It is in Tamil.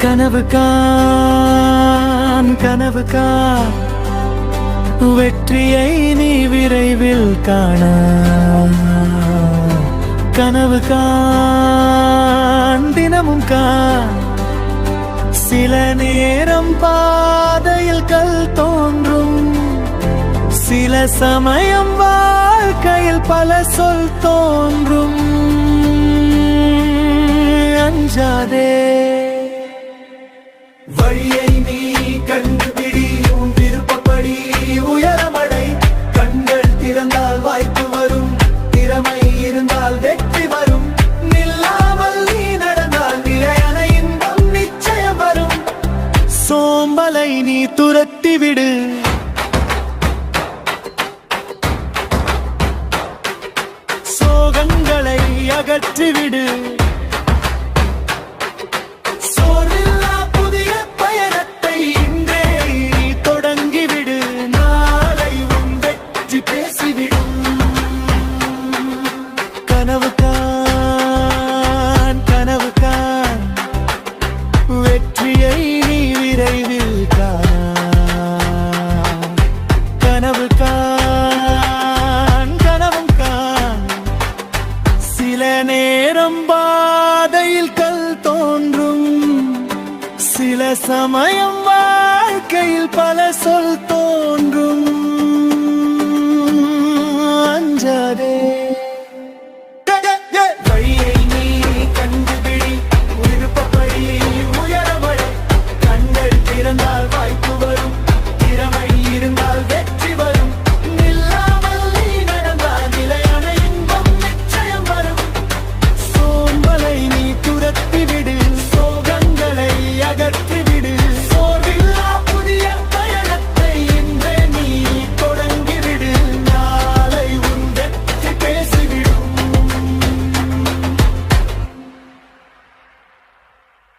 கனவு கான் கனவு கான் வெற்றியை நீ விரைவில் காண. கனவு கான் தினமும் கான் சில நேரம் பாதையில் கல் தோன்றும். சில சமயம் வாழ்க்கையில் பல சொல் தோன்றும். அஞ்சாதே. சோம்பலை நீ துரத்தி விடு சோகங்களை அகற்றிவிடு. நேரம் பாதையில் கல் தோன்றும். சில சமயம் வாழ்க்கையில் பல சொல் தோன்றும்.